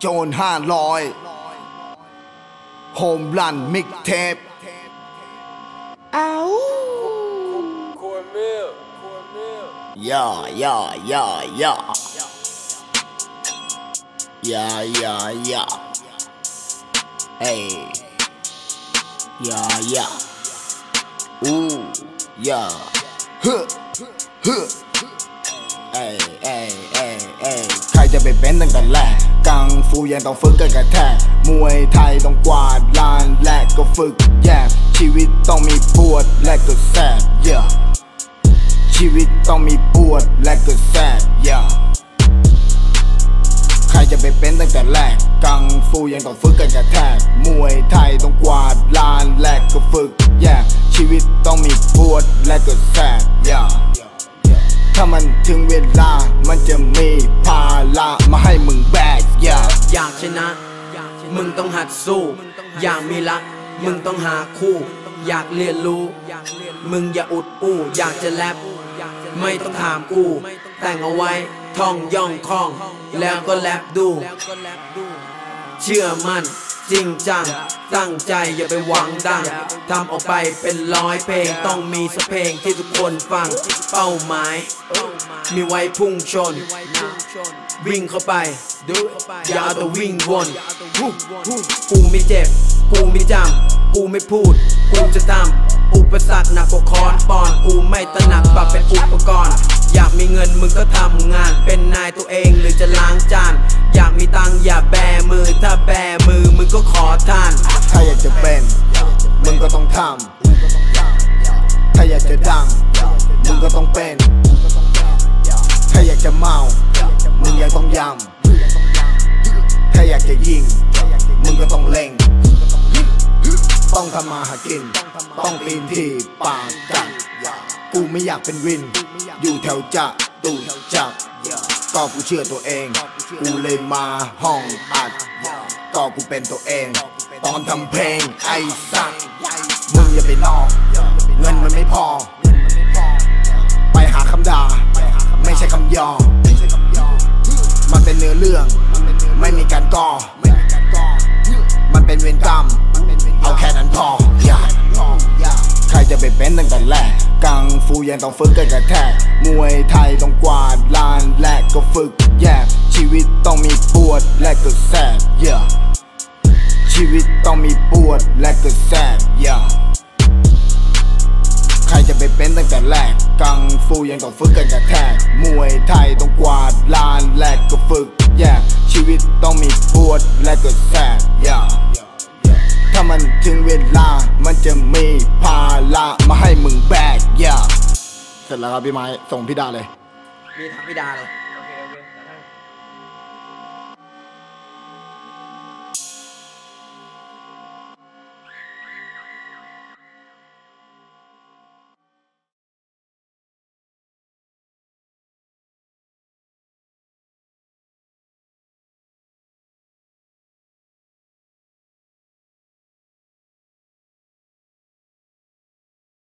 โจนห้าร้อยโฮมรันมิกเทป Cornmeal, cornmeal. ย่าย่าย่าย่าย่าย่าย่าเอ้เอ้เอ้เอ้ใครจะไปเป็นตั้งแต่แรก กังฟูยังต้องฝึกกันกระแทก มวยไทยต้องกวาดลานแรกก็ฝึกแยกชีวิตต้องมีปวดและก็แสบ yeah ชีวิตต้องมีปวดและก็แสบ yeah จะไปเป็นตั้งแต่แรก กังฟูยังต้องฝึกกันกระแทก มวยไทยต้องกวาดลานแรกก็ฝึก แยกชีวิตต้องมีปวดและก็แสบ yeah ถ้ามันถึงเวลา มันจะมีภาระมาให้มึงแบก yeah อยากชนะ มึงต้องหัดสู้ อยากมีรัก มึงต้องหาคู่ อยากเรียนรู้ มึงอย่าอุดอู้ อยากจะแรปไม่ต้องถามกู แต่งเอาไว้ ท่องย่องคล่อง แล้วก็แรปดู เชื่อมั่นจริงจัง ตั้งใจอย่าไปหวังดังทำออกไปเป็นร้อยเพลง ต้องมีสักเพลงที่ทุกคนฟัง เป้าหมาย มีไว้พุ่งชน วิ่งเข้าไป อย่าเอาแต่วิ่งวนกูไม่เจ็บ กูไม่จำ กูไม่พูด กูจะทำอุปสรรคหนักกว่าคอนปอน กูไม่ตระหนักปรับเป็นอุปกรณ์ อยากมีเงินมึงก็ทำงานายตัวเองหรือจะล้างจาน อยากมีตังค์อย่าแบมือ ถ้าแบมือมึงก็ขอทาน ถ้าอยากจะเป็น มึงก็ต้องทำ ถ้าอยากจะดัง มึงก็ต้องเป็น ถ้าอยากจะเมา มึงยังต้องยำ ถ้าอยากจะยิง มึงก็ต้องเล็ง ต้องทำมาหากิน ต้องปีนที่ปากกัดกูไม่อยากเป็นวิน อยู่แถวจะตูจัก ก็กูเชื่อตัวเอง กูเลยมาห้องอัด ก็กูเป็นตัวเอง ตอนทำเพลงไอ้สัตว์มึงอย่าไปนอก เงินมันไม่พอ ไปหาคำด่า ไม่ใช่คำยอมันเป็นเนื้อเรื่อง ไม่มีการก่อมันเป็นเวรกรรม เอาแค่นั้นพอ จะไปเป็นตั้งแต่แรก กังฟูยังต้องฝึกกันกระแทก มวยไทยต้องกวาดลานแรกก็ฝึกแยก ชีวิตต้องมีปวดและก็แสบ yeah ชีวิตต้องมีปวดและก็แสบ yeah ใครจะไปเป็นตั้งแต่แรก กังฟูยังต้องฝึกกันกระแทก มวยไทยต้องกวาดลานแรกก็ฝึกแยก ชีวิตต้องมีปวดและก็แสบ yeah ถ้ามันถึงเวลามันจะมีภา ระมาให้มึงแบกยาเสร็จแล้วครับพี่ไม้ส่งพี่ดาเลย มีทางพิดาเลย